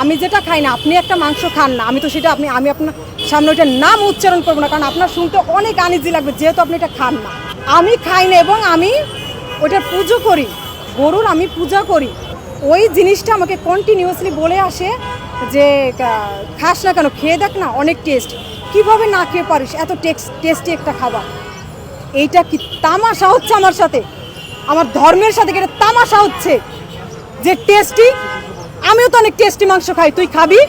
আমি যেটা খাই না, আপনি একটা মাংস খান না, আমি তো সেটা আপনি, আমি আপনার সামনে ওইটার নাম উচ্চারণ করব না, কারণ আপনার শুনতে অনেক আনিজি লাগবে, যেহেতু আপনি এটা খান না। আমি খাই না এবং আমি ওইটার পুজো করি, গরুর আমি পূজা করি। ওই জিনিসটা আমাকে কন্টিনিউয়াসলি বলে আসে যে খাস না কেন, খেয়ে দেখ না, অনেক টেস্ট কীভাবে না খেয়ে পারিস, এত টেক্স টেস্টি একটা খাবার। এইটা কি তামাশা হচ্ছে আমার সাথে? আমার ধর্মের সাথে কি এটা তামাশা হচ্ছে? যে টেস্টি আমিও তো অনেক টেস্টি মাংস খাই, তুই খাবি?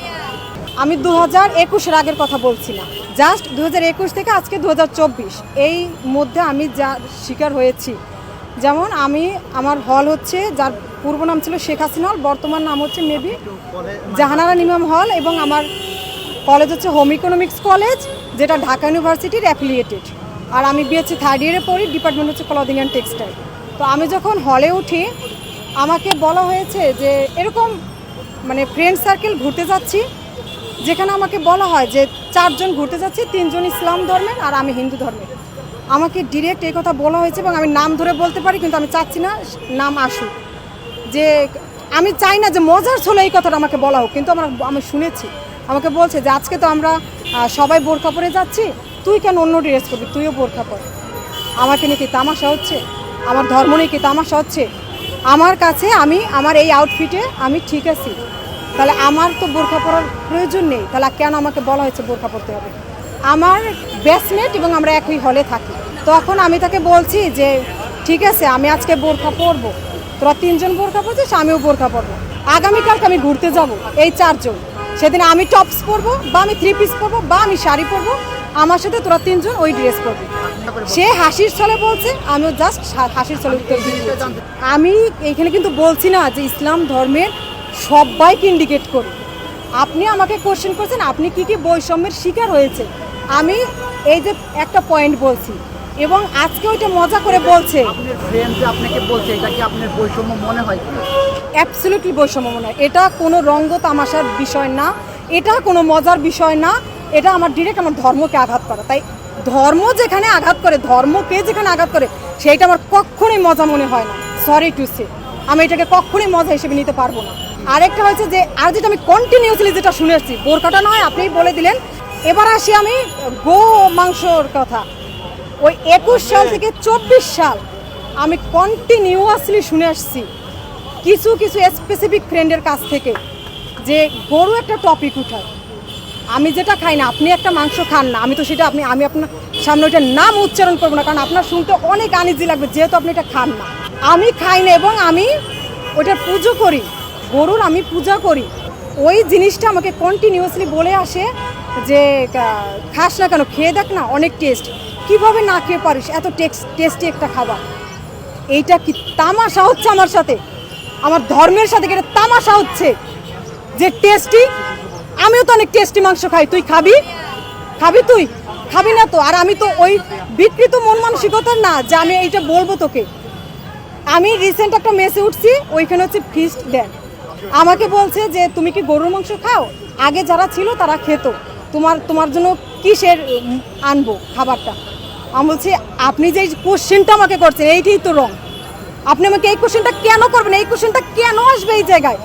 আমি দু হাজার একুশের আগের কথা বলছি না জাস্ট দু হাজার একুশ থেকে আজকে দু হাজার চব্বিশ, এই মধ্যে আমি যা শিকার হয়েছি। যেমন আমি, আমার হল হচ্ছে, যার পূর্ব নাম ছিল শেখ হাসিনা হল বর্তমান নাম হচ্ছে মেবি জাহানারা নিমাম হল এবং আমার কলেজ হচ্ছে হোম ইকোনমিক্স কলেজ যেটা ঢাকা ইউনিভার্সিটির অ্যাফিলিয়েটেড আর আমি বিএসসি থার্ড ইয়ারে পড়ি ডিপার্টমেন্ট হচ্ছে ক্লদিং অ্যান্ড টেক্সটাইল তো আমি যখন হলে উঠি, আমাকে বলা হয়েছে যে, এরকম মানে ফ্রেন্ড সার্কেল ঘুরতে যাচ্ছি। যেখানে আমাকে বলা হয় যে চারজন ঘুরতে যাচ্ছি, তিনজন ইসলাম ধর্মের আর আমি হিন্দু ধর্মের। আমাকে ডিরেক্ট এই কথা বলা হয়েছে এবং আমি নাম ধরে বলতে পারি, কিন্তু আমি চাচ্ছি না নাম আসুক। যে আমি চাই না যে মজার ছিল এই কথাটা আমাকে বলা হোক, কিন্তু আমার, আমি শুনেছি। আমাকে বলছে যে আজকে তো আমরা সবাই বোরখা পরে যাচ্ছি, তুই কেন অন্য ড্রেস করবি? তুইও বোরখা পর। আমাকে নিয়ে কি তামাশা হচ্ছে? আমার ধর্ম নিয়ে কি তামাশা হচ্ছে? আমার কাছে আমি, আমার এই আউটফিটে আমি ঠিক আছি। তাহলে আমার তো বোরখা পরার প্রয়োজন নেই। তাহলে কেন আমাকে বলা হয়েছে বোরখা পরতে হবে? আমার ব্যাসমেট এবং আমরা একই হলে থাকি। তখন আমি তাকে বলছি যে, ঠিক আছে, আমি আজকে বোরখা পরবো। তোরা তিনজন বোরখা পরছিস, আমিও বোরখা পরবো। আগামীকালকে আমি ঘুরতে যাব এই চারজন। সেদিন আমি টপস পরবো বা আমি থ্রি পিস পরবো বা আমি শাড়ি পরবো। আমার সাথে তোরা তিনজন ওই ড্রেস পরবি। সে হাসির ছলে বলছে আমিও জাস্ট হাসির ছলে উত্তর। আমি এইখানে কিন্তু বলছি না যে ইসলাম ধর্মের সবাইকে ইন্ডিকেট করি। আপনি আমাকে কোশ্চেন করছেন আপনি কি কি বৈষম্যের শিকার হয়েছে আমি এই যে একটা পয়েন্ট বলছি এবং আজকে ওইটা মজা করে বলছে। আপনাকে বলছে এটা কি আপনার বৈষম্য মনে হয় অ্যাবসলিউটলি বৈষম্য মনে হয়। এটা কোনো রঙ্গ তামাশার বিষয় না এটা কোনো মজার বিষয় না এটা আমার ডিরেক্ট আমার ধর্মকে আঘাত করা। তাই ধর্ম যেখানে আঘাত করে ধর্মকে যেখানে আঘাত করে, সেইটা আমার কখনোই মজা মনে হয় না। সরি টু সে আমি এটাকে কখনোই মজা হিসেবে নিতে পারব না। আরেকটা হয়েছে যে, আর যেটা আমি কন্টিনিউসলি যেটা শুনে আসছি, বোরকাটা নয় আপনি বলে দিলেন। এবার আসি আমি গো মাংসর কথা। ওই একুশ সাল থেকে চব্বিশ সাল আমি কন্টিনিউয়াসলি শুনে আসছি কিছু কিছু স্পেসিফিক ফ্রেন্ডের কাছ থেকে যে গরু একটা টপিক উঠায়। আমি যেটা খাই না, আপনি একটা মাংস খান না, আমি তো সেটা আপনি আমি আপনার সামনে ওইটার নাম উচ্চারণ করব না, কারণ আপনার শুনতে অনেক আনিজি লাগবে, যেহেতু আপনি এটা খান না। আমি খাই না এবং আমি ওইটার পুজো করি, গরুর আমি পূজা করি। ওই জিনিসটা আমাকে কন্টিনিউয়াসলি বলে আসে যে খাস না কেন, খেয়ে দেখ না, অনেক টেস্ট কীভাবে না খেয়ে পারিস, এত টেস্টি একটা খাবার। এইটা কি তামাশা হচ্ছে আমার সাথে? আমার ধর্মের সাথে কি এটা তামাশা হচ্ছে? যে টেস্টি আমিও তো অনেক টেস্টি মাংস খাই। তুই খাবি? খাবি তুই? খাবি না তো। আর আমি তো ওই বিকৃত মন মানসিকতার না, যে আমি এইটা বলব তোকে। আমি রিসেন্ট একটা মেসে উঠছি, ওইখানে হচ্ছে ফিস্ট দেন আমাকে বলছে যে, তুমি কি গরুর মাংস খাও? আগে যারা ছিল তারা খেত। তোমার তোমার জন্য কিসের আনব খাবারটা? আমি বলছি, আপনি যে কোশ্চেনটা আমাকে করছেন, এইটাই তো রং আপনি আমাকে এই কোশ্চেনটা কেন করবেন? এই কোশ্চেনটা কেন আসবে এই জায়গায়?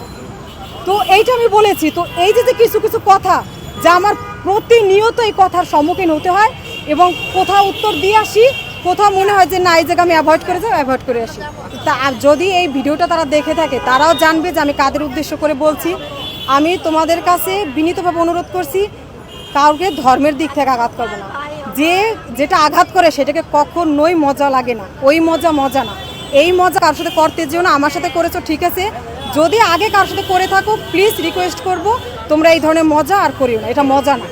তো এইটা আমি বলেছি, তো এই যে কিছু কিছু কথা যা আমার প্রতিনিয়ত এই কথার সম্মুখীন হতে হয় এবং কোথাও উত্তর দিয়ে আসি, কোথাও মনে হয় যে না, এই জায়গা আমি অ্যাভয়েড করে যাই অ্যাভয়েড করে আসি। তা আর যদি এই ভিডিওটা তারা দেখে থাকে, তারাও জানবে যে আমি কাদের উদ্দেশ্য করে বলছি। আমি তোমাদের কাছে বিনীতভাবে অনুরোধ করছি, কাউকে ধর্মের দিক থেকে আঘাত করবে না। যে যেটা আঘাত করে সেটাকে কখনোই মজা লাগে না। ওই মজা মজা না। এই মজা কারোর সাথে করতে যেও না, আমার সাথে করেছ, ঠিক আছে। যদি আগে কারোর সাথে করে থাকো প্লিজ রিকোয়েস্ট করব। তোমরা এই ধরনের মজা আর করিও না, এটা মজা না।